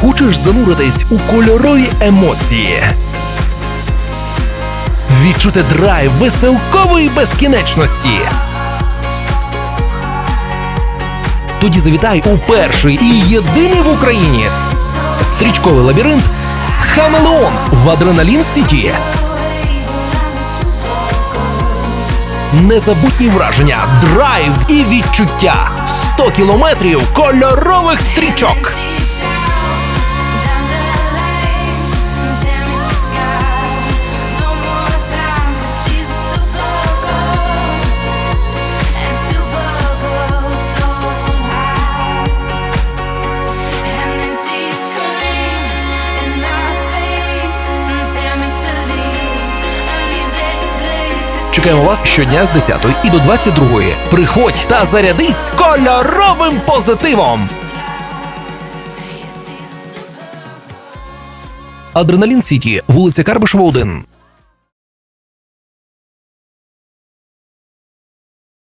Хочеш зануритись у кольорові емоції? Відчути драйв веселкової безкінечності. Тоді завітай у перший і єдиний в Україні стрічковий лабіринт Хамелеон в Адреналін Сіті. Незабутні враження, драйв і відчуття. 100 кілометрів кольорових стрічок. Чекаємо вас щодня з 10 і до 22. Приходь та зарядись кольоровим позитивом. Адреналін Сіті, вулиця Карбишева, 1.